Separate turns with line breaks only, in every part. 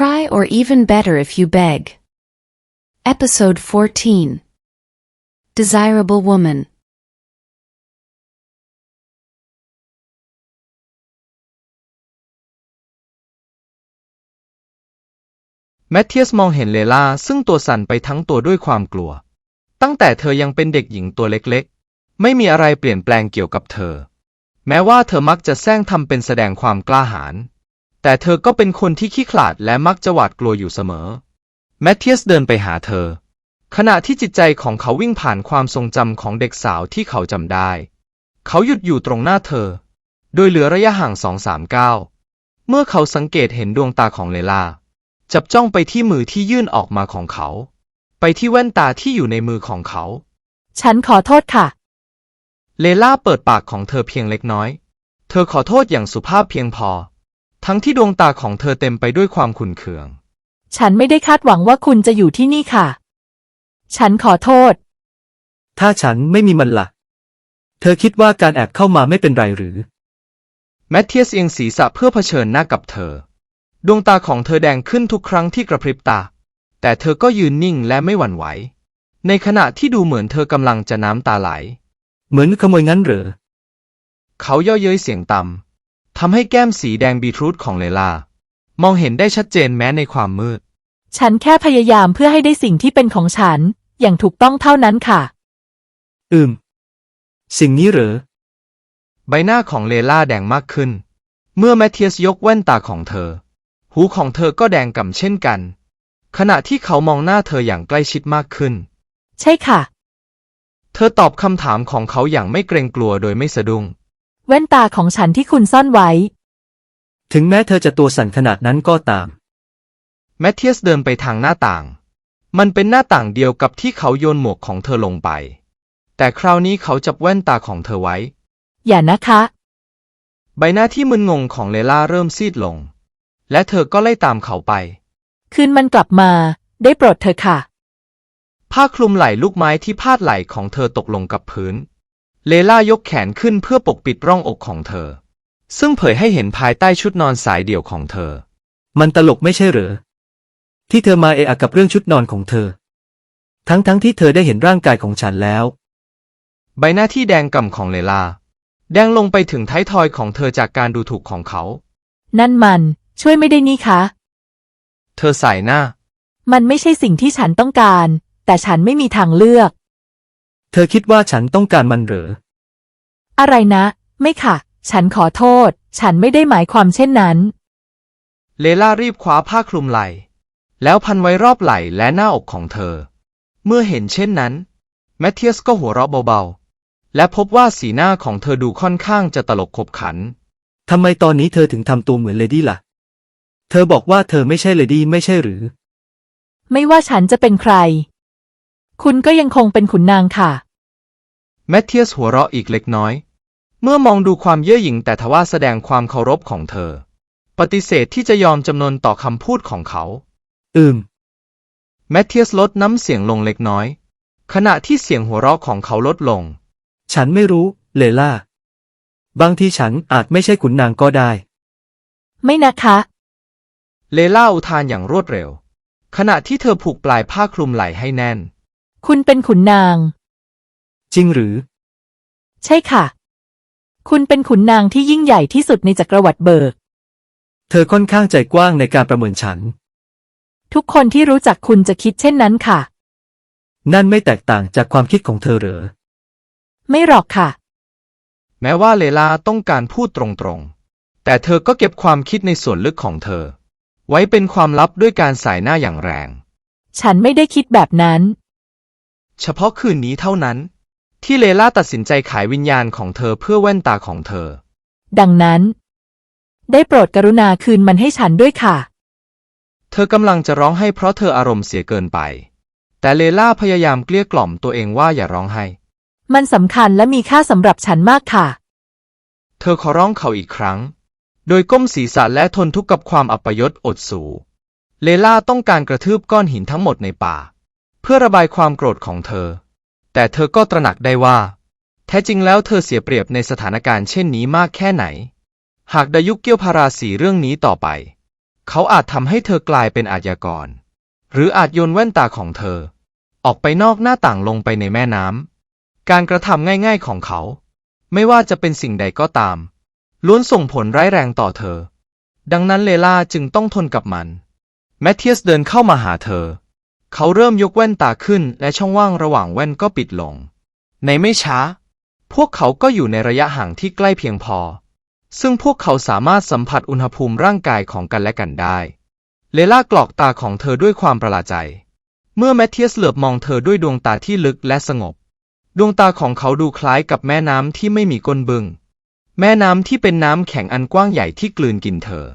cry or even better if you beg. Episode 14 Desirable Woman
แมทเทียสมองเห็นเลล่าซึ่งตัวสั่นไปทั้งตัวด้วยความกลัว ตั้งแต่เธอยังเป็นเด็กหญิงตัวเล็กๆ ไม่มีอะไรเปลี่ยนแปลงเกี่ยวกับเธอ แม้ว่าเธอมักจะแซงทำเป็นแสดงความกล้าหาญ แต่เธอก็เป็นคนที่ขี้ขลาดและมักจะหวาดกลัวอยู่เสมอ แมทเทียสเดินไปหาเธอ ขณะที่จิตใจของเขาวิ่งผ่านความทรงจำของเด็กสาวที่เขาจำได้ เขาหยุดอยู่ตรงหน้าเธอ โดยเหลือระยะห่างสองสามก้าวเมื่อเขาสังเกตเห็นดวงตาของเลลา จับจ้องไปที่มือที่ยื่นออกมาของเขา ไปที่แว่นตาที่อยู่ในมือของเขา
ฉันขอโทษค่ะ
เลล่าเปิดปากของเธอเพียงเล็กน้อย เธอขอโทษอย่างสุภาพเพียงพอ ทั้งที่ดวงตาของเธอเต็มไปด้วยความขุ่นเคือง
ฉันไม่ได้คาดหวังว่าคุณจะอยู่ที่นี่ค่ะ ฉันขอโทษ
ถ้าฉันไม่มีมันละ่ะ เธอคิดว่าการแอบเข้ามาไม่เป็นไรหรือ
แมทเทียสเอียงศีรษะเพื่อเผชิญหน้ากับเธอ ดวงตาของเธอแดงขึ้นทุกครั้งที่กระพริบตา แต่เธอก็ยืนนิ่งและไม่หวั่นไหว ในขณะที่ดูเหมือนเธอกำลังจะน้ำตาไหล
เหมือนขโมยงั้นเหรอ
เขาย่อเย้ยเสียงต่ำ ทำให้แก้มสีแดงบีทรูทของเลลา มองเห็นได้ชัดเจนแม้ในความมืด
ฉันแค่พยายามเพื่อให้ได้สิ่งที่เป็นของฉัน อย่างถูกต้องเท่านั้นค่ะ
อืม สิ่งนี้เหรอ
ใบหน้าของเลล่าแดงมากขึ้น เมื่อแมทเทียสยกแว่นตาของเธอ หูของเธอก็แดงก่ำเช่นกัน ขณะที่เขามองหน้าเธออย่างใกล้ชิดมากขึ้น
ใช่ค่ะ
เธอตอบคำถามของเขาอย่างไม่เกรงกลัวโดยไม่สะดุ้ง
แว่นตาของฉันที่คุณซ่อนไว้
ถึงแม้เธอจะตัวสั่นขนาดนั้นก็ตาม
แมทเทียสเดินไปทางหน้าต่าง มันเป็นหน้าต่างเดียวกับที่เขาโยนหมวกของเธอลงไป แต่คราวนี้เขาจับแว่นตาของเธอไว้
อย่านะคะ
ใบหน้าที่มึนงงของเลล่าเริ่มซีดลง และเธอก็ไล่ตามเขาไป
คืนมันกลับมา ได้โปรดเธอค่ะ
ผ้าคลุมไหล่ลูกไม้ที่พาดไหล่ของเธอตกลงกับพื้น เลล่ายกแขนขึ้นเพื่อปกปิดร่องอกของเธอ ซึ่งเผยให้เห็นภายใต้ชุดนอนสายเดี่ยวของเธอ
มันตลกไม่ใช่เหรอ ที่เธอมาเอะอะกับเรื่องชุดนอนของเธอ ทั้งทั้งที่เธอได้เห็นร่างกายของฉันแล้ว
ใบหน้าที่แดงก่ำของเลล่าแดงลงไปถึงท้ายทอยของเธอจากการดูถูกของเขา
นั่นมัน ช่วยไม่ได้นี่คะ
เธอสายหน้า
มันไม่ใช่สิ่งที่ฉันต้องการ แต่ฉันไม่มีทางเลือก
เธอคิดว่าฉันต้องการมันเหรอ
อะไรนะ ไม่ค่ะ ฉันขอโทษ ฉันไม่ได้หมายความเช่นนั้น
เลล่ารีบคว้าผ้าคลุมไหล่ แล้วพันไว้รอบไหล่และหน้าอกของเธอ เมื่อเห็นเช่นนั้น แมทเทียสก็หัวเราะเบาๆ และพบว่าสีหน้าของเธอดูค่อนข้างจะตลกขบขัน
ทำไมตอนนี้เธอถึงทำตัวเหมือนเลดี้ล่ะ เธอบอกว่าเธอไม่ใช่เลดี้ไม่ใช่หรือ
ไม่ว่าฉันจะเป็นใคร คุณก็ยังคงเป็นขุนนางค่ะ
แมทเทียสหัวเราะอีกเล็กน้อย เมื่อมองดูความเย่อหยิ่งแต่ทว่าแสดงความเคารพของเธอ ปฏิเสธที่จะยอมจำนนต่อคำพูดของเขา
อืม
แมทเทียสลดน้ำเสียงลงเล็กน้อย ขณะที่เสียงหัวเราะของเขาลดลง
ฉันไม่รู้ เลล่า บางทีฉันอาจไม่ใช่ขุนนางก็ได้
ไม่นะคะ
เลล่าอุทานอย่างรวดเร็ว ขณะที่เธอผูกปลายผ้าคลุมไหล่ให้แน่น
คุณเป็นขุนนาง
จริงหรือ
ใช่ค่ะ คุณเป็นขุนนางที่ยิ่งใหญ่ที่สุดในจักรวรรดิเบิก
เธอค่อนข้างใจกว้างในการประเมินฉัน
ทุกคนที่รู้จักคุณจะคิดเช่นนั้นค่ะ
นั่นไม่แตกต่างจากความคิดของเธอเหรอ
ไม่หรอกค่ะ
แม้ว่าเลล่าต้องการพูดตรงๆ แต่เธอก็เก็บความคิดในส่วนลึกของเธอ ไว้เป็นความลับด้วยการสายหน้าอย่างแรง
ฉันไม่ได้คิดแบบนั้น
เฉพาะคืนนี้เท่านั้น ที่เลล่าตัดสินใจขายวิญญาณของเธอเพื่อแว่นตาของเธอ
ดังนั้น ได้โปรดกรุณาคืนมันให้ฉันด้วยค่ะ
เธอกำลังจะร้องไห้เพราะเธออารมณ์เสียเกินไป แต่เลล่าพยายามเกลี้ยกล่อมตัวเองว่าอย่าร้องไห้
มันสำคัญและมีค่าสำหรับฉันมากค่ะ
เธอขอร้องเขาอีกครั้ง โดยก้มศีรษะและทนทุกข์กับความอัปยศอดสู เลล่าต้องการกระทืบก้อนหินทั้งหมดในป่า เพื่อระบายความโกรธของเธอ แต่เธอก็ตระหนักได้ว่า แท้จริงแล้วเธอเสียเปรียบในสถานการณ์เช่นนี้มากแค่ไหน หากดายุกเกี้ยวพาราสีเรื่องนี้ต่อไป เขาอาจทำให้เธอกลายเป็นอาชญากร หรืออาจโยนแว่นตาของเธอ ออกไปนอกหน้าต่างลงไปในแม่น้ำการกระทำง่ายๆของเขา ไม่ว่าจะเป็นสิ่งใดก็ตาม ล้วนส่งผลร้ายแรงต่อเธอ ดังนั้นเลล่าจึงต้องทนกับมัน แมทเทียสเดินเข้ามาหาเธอ เขาเริ่มยกแว่นตาขึ้นและช่องว่างระหว่างแว่นก็ปิดลง ในไม่ช้า พวกเขาก็อยู่ในระยะห่างที่ใกล้เพียงพอ ซึ่งพวกเขาสามารถสัมผัสอุณหภูมิร่างกายของกันและกันได้ เลล่ากรอกตาของเธอด้วยความประหลาดใจ เมื่อแมทเทียสเหลือบมองเธอด้วยดวงตาที่ลึกและสงบ ดวงตาของเขาดูคล้ายกับแม่น้ำที่ไม่มีก้นบึง แม่น้ำที่เป็นน้ำแข็งอันกว้างใหญ่ที่กลืนกินเธอ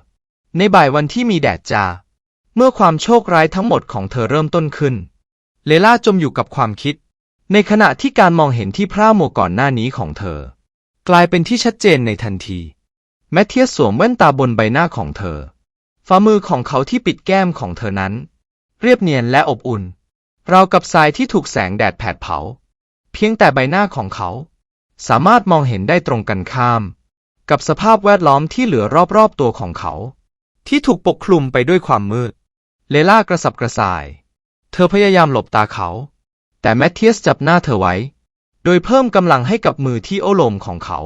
ในบ่ายวันที่มีแดดจ้า เมื่อความโชคร้ายทั้งหมดของเธอเริ่มต้นขึ้น เลล่าจมอยู่กับความคิด ในขณะที่การมองเห็นที่พร่ามัวก่อนหน้านี้ของเธอ กลายเป็นที่ชัดเจนในทันที แมทเทียสสวมแว่นตาบนใบหน้าของเธอ ฝ่ามือของเขาที่ปิดแก้มของเธอนั้น เรียบเนียนและอบอุ่น ราวกับทรายที่ถูกแสงแดดแผดเผา เพียงแต่ใบหน้าของเขา สามารถมองเห็นได้ตรงกันข้าม กับสภาพแวดล้อมที่เหลือรอบๆตัวของเขา ที่ถูกปกคลุมไปด้วยความมืด เลล่ากระสับกระส่าย เธอพยายามหลบตาเขา แต่แมทเทียสจับหน้าเธอไว้ โดยเพิ่มกำลังให้กับมือที่โอโลมของเขา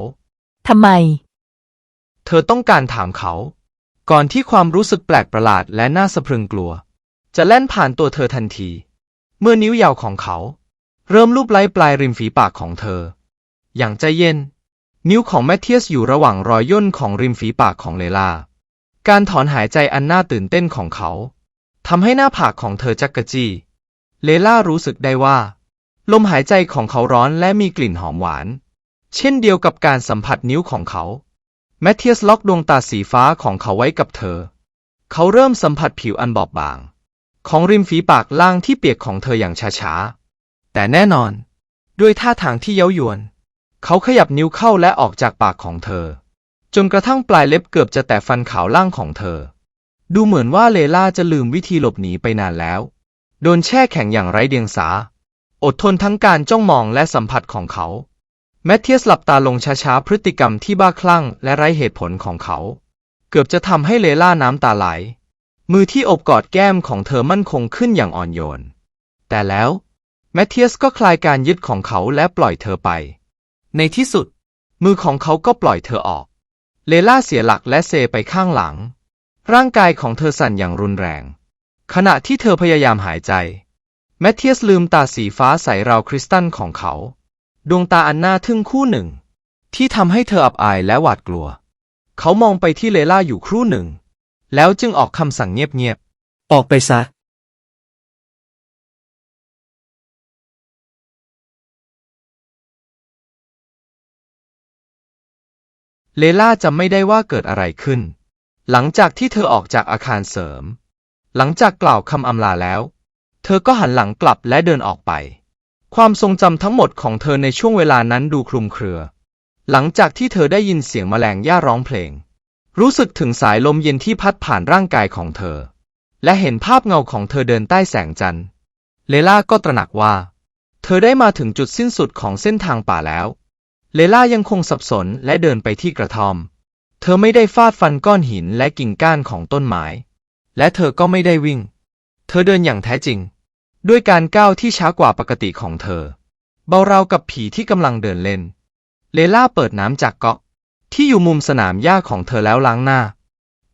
ทำไม
เธอต้องการถามเขา ก่อนที่ความรู้สึกแปลกประหลาดและน่าสะพรึงกลัว จะแล่นผ่านตัวเธอทันที เมื่อนิ้วยาวของเขา เริ่มลูบไล้ปลายริมฝีปากของเธอ อย่างใจเย็น นิ้วของแมทเทียสอยู่ระหว่างรอยย่นของริมฝีปากของเลลาการถอนหายใจอันน่าตื่นเต้นของเขา ทำให้หน้าผากของเธอจักกะจี้ เลล่ารู้สึกได้ว่า ลมหายใจของเขาร้อนและมีกลิ่นหอมหวาน เช่นเดียวกับการสัมผัสนิ้วของเขา แมทเทียสล็อกดวงตาสีฟ้าของเขาไว้กับเธอ เขาเริ่มสัมผัสผิวอันบอบบาง ของริมฝีปากล่างที่เปียกของเธออย่างช้าๆ แต่แน่นอน ด้วยท่าทางที่เย้ายวน เขาขยับนิ้วเข้าและออกจากปากของเธอ จนกระทั่งปลายเล็บเกือบจะแตะฟันขาวล่างของเธอ ดูเหมือนว่าเลล่าจะลืมวิธีหลบหนีไปนานแล้ว โดนแช่แข็งอย่างไร้เดียงสา อดทนทั้งการจ้องมองและสัมผัสของเขา แมทเทียสหลับตาลงช้าๆพฤติกรรมที่บ้าคลั่งและไร้เหตุผลของเขา เกือบจะทำให้เลล่าน้ำตาไหล มือที่อบกอดแก้มของเธอมั่นคงขึ้นอย่างอ่อนโยน แต่แล้วแมทเทียสก็คลายการยึดของเขาและปล่อยเธอไป ในที่สุด มือของเขาก็ปล่อยเธอออก เลล่าเสียหลักและเซไปข้างหลัง ร่างกายของเธอสั่นอย่างรุนแรง ขณะที่เธอพยายามหายใจ แมทเทียสลืมตาสีฟ้าใสราวคริสตัลของเขา ดวงตาอันน่าทึ่งคู่หนึ่ง ที่ทำให้เธออับอายและหวาดกลัว เขามองไปที่เลล่าอยู่ครู่หนึ่ง แล้วจึงออกคำสั่งเงียบ
ออกไปซะ
ๆเลล่าจำไม่ได้ว่าเกิดอะไรขึ้น หลังจากที่เธอออกจากอาคารเสริม หลังจากกล่าวคำอำลาแล้ว เธอก็หันหลังกลับและเดินออกไป ความทรงจำทั้งหมดของเธอในช่วงเวลานั้นดูคลุมเครือ หลังจากที่เธอได้ยินเสียงแมลงย่าร้องเพลง รู้สึกถึงสายลมเย็นที่พัดผ่านร่างกายของเธอ และเห็นภาพเงาของเธอเดินใต้แสงจันทร์ เลล่าก็ตระหนักว่า เธอได้มาถึงจุดสิ้นสุดของเส้นทางป่าแล้ว เลล่ายังคงสับสนและเดินไปที่กระท่อม เธอไม่ได้ฟาดฟันก้อนหินและกิ่งก้านของต้นไม้ และเธอก็ไม่ได้วิ่ง เธอเดินอย่างแท้จริง ด้วยการก้าวที่ช้ากว่าปกติของเธอ เบาราวกับผีที่กำลังเดินเล่น เลล่าเปิดน้ำจากก๊อกที่อยู่มุมสนามหญ้าของเธอแล้วล้างหน้า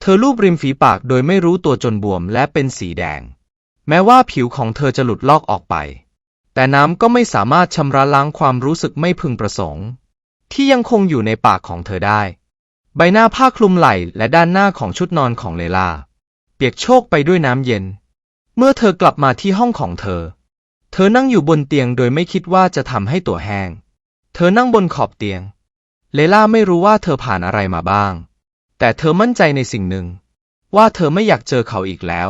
เธอลูบริมฝีปากโดยไม่รู้ตัวจนบวมและเป็นสีแดง แม้ว่าผิวของเธอจะหลุดลอกออกไป แต่น้ำก็ไม่สามารถชำระล้างความรู้สึกไม่พึงประสงค์ ที่ยังคงอยู่ในปากของเธอได้ ใบหน้าผ้าคลุมไหล่และด้านหน้าของชุดนอนของเลล่าเปียกโชกไปด้วยน้ำเย็น เมื่อเธอกลับมาที่ห้องของเธอ เธอนั่งอยู่บนเตียงโดยไม่คิดว่าจะทำให้ตัวแห้ง เธอนั่งบนขอบเตียง เลล่าไม่รู้ว่าเธอผ่านอะไรมาบ้าง แต่เธอมั่นใจในสิ่งหนึ่ง ว่าเธอไม่อยากเจอเขาอีกแล้ว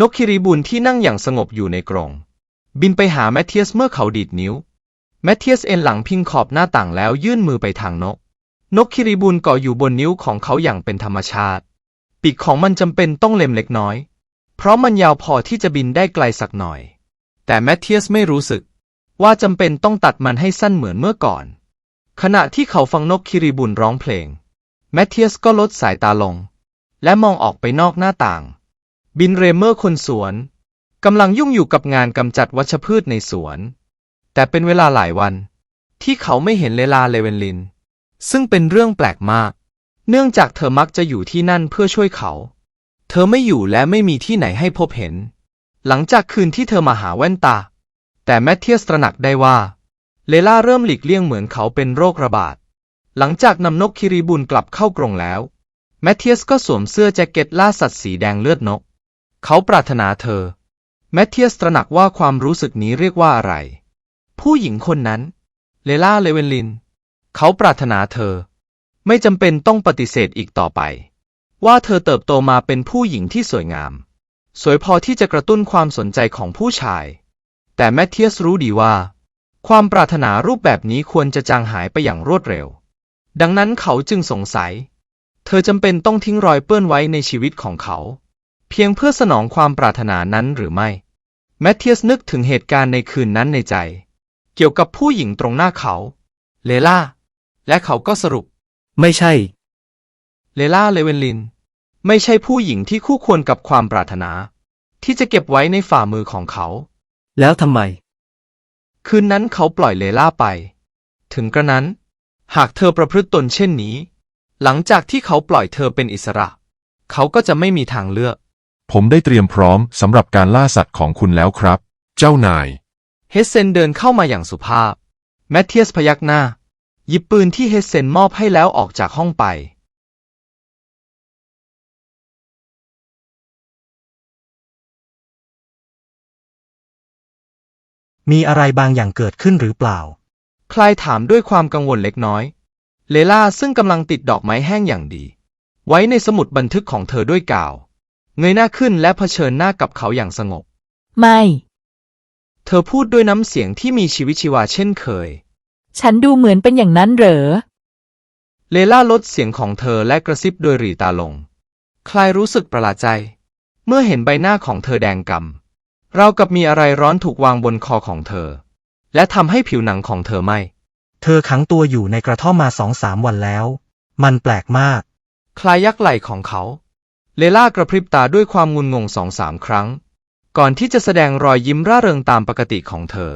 นกคิริบุนที่นั่งอย่างสงบอยู่ในกรง บินไปหาแมทเทียสเมื่อเขาดีดนิ้ว แมทเทียสเอ็นหลังพิงขอบหน้าต่างแล้วยื่นมือไปทางนก นกคิริบุนเกาะอยู่บนนิ้วของเขาอย่างเป็นธรรมชาติ ปีกของมันจำเป็นต้องเล็มเล็กน้อย เพราะมันยาวพอที่จะบินได้ไกลสักหน่อย แต่แมทเทียสไม่รู้สึก ว่าจำเป็นต้องตัดมันให้สั้นเหมือนเมื่อก่อน ขณะที่เขาฟังนกคิริบุนร้องเพลง แมทเทียสก็ลดสายตาลง และมองออกไปนอกหน้าต่าง บินเรเมอร์คนสวนกำลังยุ่งอยู่กับงานกำจัดวัชพืชในสวน แต่เป็นเวลาหลายวัน ที่เขาไม่เห็นเลลาเลเวนลิน ซึ่งเป็นเรื่องแปลกมาก เนื่องจากเธอมักจะอยู่ที่นั่นเพื่อช่วยเขา เธอไม่อยู่และไม่มีที่ไหนให้พบเห็น หลังจากคืนที่เธอมาหาแว่นตา แต่แมทเทียสตระหนักได้ว่า เลล่าเริ่มหลีกเลี่ยงเหมือนเขาเป็นโรคระบาด หลังจากนำนกคิริบุนกลับเข้ากรงแล้ว แมทเทียสก็สวมเสื้อแจ็คเก็ตล่าสัตว์สีแดงเลือดนก เขาปรารถนาเธอ แมทเทียสตระหนักว่าความรู้สึกนี้เรียกว่าอะไร ผู้หญิงคนนั้น เลล่าเลเวนลิน เขาปรารถนาเธอ ไม่จำเป็นต้องปฏิเสธอีกต่อไป ว่าเธอเติบโตมาเป็นผู้หญิงที่สวยงาม สวยพอที่จะกระตุ้นความสนใจของผู้ชาย แต่แมทเทียสรู้ดีว่า ความปรารถนารูปแบบนี้ควรจะจางหายไปอย่างรวดเร็ว ดังนั้นเขาจึงสงสัย เธอจำเป็นต้องทิ้งรอยเปื้อนไว้ในชีวิตของเขา เพียงเพื่อสนองความปรารถนานั้นหรือไม่ แมทเทียสนึกถึงเหตุการณ์ในคืนนั้นในใจ เกี่ยวกับผู้หญิงตรงหน้าเขา เลล่า และเขาก็สรุป
ไม่ใช่
เลล่าเลเวนลิน ไม่ใช่ผู้หญิงที่คู่ควรกับความปรารถนา ที่จะเก็บไว้ในฝ่ามือของเขา
แล้วทำไม
คืนนั้นเขาปล่อยเลล่าไป ถึงกระนั้น หากเธอประพฤติตนเช่นนี้ หลังจากที่เขาปล่อยเธอเป็นอิสระ เขาก็จะไม่มีทางเลือก
ผมได้เตรียมพร้อมสำหรับการล่าสัตว์ของคุณแล้วครับ เจ้านาย
เฮสเซนเดินเข้ามาอย่างสุภาพ แมทเทียสพยักหน้า หยิบปืนที่เฮสเซนมอบให้แล้วออกจากห้องไป
มีอะไรบางอย่างเกิดขึ้นหรือเปล่า
คลายถามด้วยความกังวลเล็กน้อย เลล่าซึ่งกำลังติดดอกไม้แห้งอย่างดี ไว้ในสมุดบันทึกของเธอด้วยกาว เงยหน้าขึ้นและเผชิญหน้ากับเขาอย่างสงบ
ไม่
เธอพูดด้วยน้ำเสียงที่มีชีวิตชีวาเช่นเคย
ฉันดูเหมือนเป็นอย่างนั้นเหรอ
เลล่าลดเสียงของเธอและกระซิบโดยหรีตาลง คลายรู้สึกประหลาดใจ เมื่อเห็นใบหน้าของเธอแดงกำเราวกับมีอะไรร้อนถูกวางบนคอของเธอ และทำให้ผิวหนังของเธอไหม้
เธอขังตัวอยู่ในกระท่อมมาสองสามวันแล้ว มันแปลกมาก
คลายยักไหล่ของเขา เลล่ากระพริบตาด้วยความงุนงงสองสามครั้ง ก่อนที่จะแสดงรอยยิ้มร่าเริงตามปกติของเธอ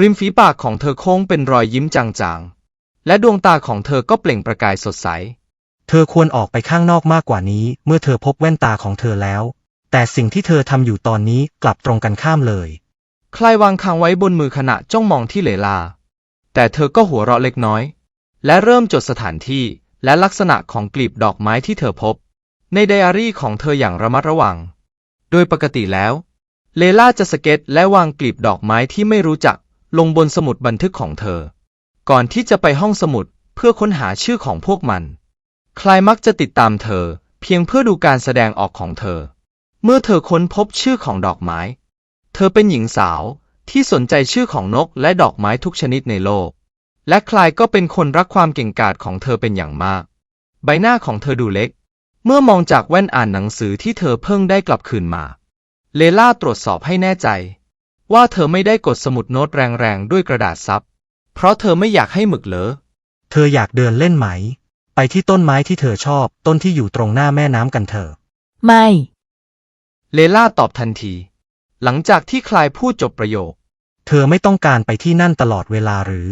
ริมฝีปากของเธอโค้งเป็นรอยยิ้มจางๆ และดวงตาของเธอก็เปล่งประกายสดใส
เธอควรออกไปข้างนอกมากกว่านี้ เมื่อเธอพบแว่นตาของเธอแล้ว แต่สิ่งที่เธอทำอยู่ตอนนี้กลับตรงกันข้ามเลย
คลายวางคางไว้บนมือขณะจ้องมองที่เลลา แต่เธอก็หัวเราะเล็กน้อย และเริ่มจดสถานที่และลักษณะของกลีบดอกไม้ที่เธอพบ ในไดอารี่ของเธออย่างระมัดระวัง โดยปกติแล้ว เลล่าจะสเก็ตและวางกลีบดอกไม้ที่ไม่รู้จัก ลงบนสมุดบันทึกของเธอ ก่อนที่จะไปห้องสมุดเพื่อค้นหาชื่อของพวกมัน คลายมักจะติดตามเธอ เพียงเพื่อดูการแสดงออกของเธอ เมื่อเธอค้นพบชื่อของดอกไม้ เธอเป็นหญิงสาวที่สนใจชื่อของนกและดอกไม้ทุกชนิดในโลก และคลายก็เป็นคนรักความเก่งกาจของเธอเป็นอย่างมาก ใบหน้าของเธอดูเล็ก เมื่อมองจากแว่นอ่านหนังสือที่เธอเพิ่งได้กลับคืนมา เลล่าตรวจสอบให้แน่ใจ ว่าเธอไม่ได้กดสมุดโน้ตแรงๆ ด้วยกระดาษซับ เพราะเธอไม่อยากให้หมึกเลอะ
เธออยากเดินเล่นไหม ไปที่ต้นไม้ที่เธอชอบ ต้นที่อยู่ตรงหน้าแม่น้ำกันเถอะ
ไม่
เลล่าตอบทันที หลังจากที่คลายพูดจบประโยค
เธอไม่ต้องการไปที่นั่นตลอดเวลาหรือ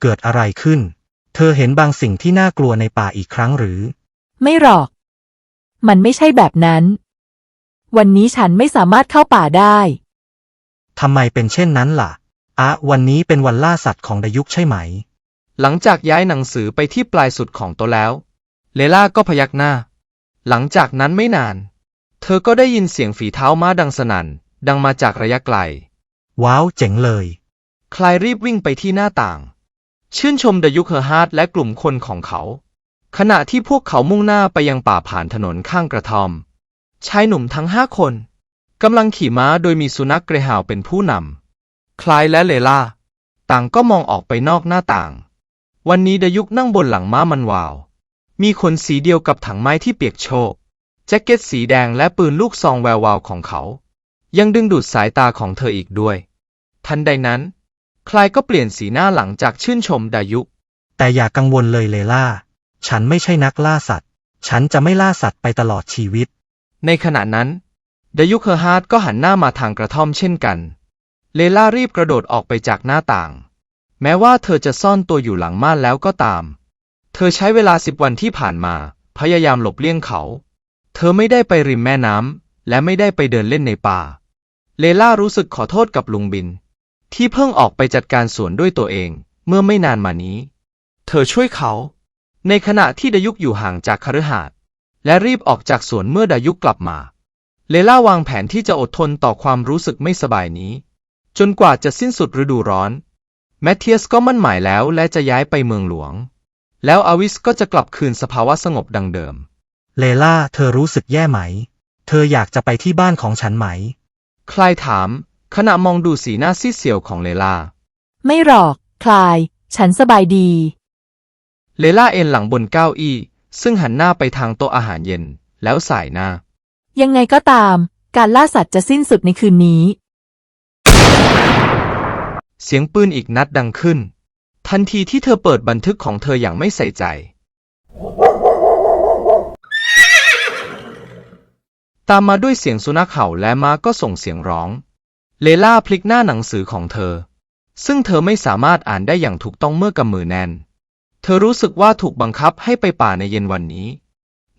เกิดอะไรขึ้น เธอเห็นบางสิ่งที่น่ากลัวในป่าอีกครั้งหรือ
ไม่หรอก มันไม่ใช่แบบนั้น วันนี้ฉันไม่สามารถเข้าป่าได้
ทำไมเป็นเช่นนั้นล่ะ อะ วันนี้เป็นวันล่าสัตว์ของดายุคใช่ไหม
หลังจากย้ายหนังสือไปที่ปลายสุดของโต๊ะแล้ว เลล่าก็พยักหน้า หลังจากนั้นไม่นาน เธอก็ได้ยินเสียงฝีเท้าม้าดังสนั่น ดังมาจากระยะไกล
ว้าว เจ๋งเลย
คลายรีบวิ่งไปที่หน้าต่าง ชื่นชมดยุคเฮอร์ฮาร์ดและกลุ่มคนของเขา ขณะที่พวกเขามุ่งหน้าไปยังป่าผ่านถนนข้างกระท่อม ชายหนุ่มทั้งห้าคนกำลังขี่ม้าโดยมีสุนัขเกรฮาวเป็นผู้นำ คลายและเลล่า ต่างก็มองออกไปนอกหน้าต่าง วันนี้ดยุคนั่งบนหลังม้ามันวาว มีขนสีเดียวกับถังไม้ที่เปียกโชก แจ็คเก็ตสีแดงและปืนลูกซองแวววาวของเขา ยังดึงดูดสายตาของเธออีกด้วย ทันใดนั้นใครก็เปลี่ยนสีหน้าหลังจากชื่นชมดายุ
แต่อย่ากังวลเลยเลล่า ฉันไม่ใช่นักล่าสัตว์ ฉันจะไม่ล่าสัตว์ไปตลอดชีวิต
ในขณะนั้นดยุเคอร์ฮาร์ดก็หันหน้ามาทางกระท่อมเช่นกัน เลล่ารีบกระโดดออกไปจากหน้าต่าง แม้ว่าเธอจะซ่อนตัวอยู่หลังม่านแล้วก็ตาม เธอใช้เวลาสิบวันที่ผ่านมา พยายามหลบเลี่ยงเขา เธอไม่ได้ไปริมแม่น้ำและไม่ได้ไปเดินเล่นในป่า เลล่ารู้สึกขอโทษกับลุงบิน ที่เพิ่งออกไปจัดการสวนด้วยตัวเอง เมื่อไม่นานมานี้ เธอช่วยเขา ในขณะที่ดายุกอยู่ห่างจากคฤหาสน์และรีบออกจากสวนเมื่อดายุกกลับมา เลล่าวางแผนที่จะอดทนต่อความรู้สึกไม่สบายนี้ จนกว่าจะสิ้นสุดฤดูร้อน แมทเทียสก็มั่นหมายแล้วและจะย้ายไปเมืองหลวง แล้วอาวิสก็จะกลับคืนสภาวะสงบดังเดิม
เลล่าเธอรู้สึกแย่ไหม เธออยากจะไปที่บ้านของฉันไหม
คลายถาม ขณะมองดูสีหน้าซีดเซียวของเลล่า
ไม่หรอก คลาย ฉันสบายดี
เลล่าเอนหลังบนเก้าอี้ ซึ่งหันหน้าไปทางโต๊ะอาหารเย็น แล้วสายหน้า
ยังไงก็ตาม การล่าสัตว์จะสิ้นสุดในคืนนี้
เสียงปืนอีกนัดดังขึ้น ทันทีที่เธอเปิดบันทึกของเธออย่างไม่ใส่ใจ ตามมาด้วยเสียงสุนัขเห่าและม้าก็ส่งเสียงร้อง เลล่าพลิกหน้าหนังสือของเธอ ซึ่งเธอไม่สามารถอ่านได้อย่างถูกต้องเมื่อกำมือแน่น เธอรู้สึกว่าถูกบังคับให้ไปป่าในเย็นวันนี้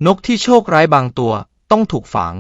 นกที่โชคร้ายบางตัวต้องถูกฝัง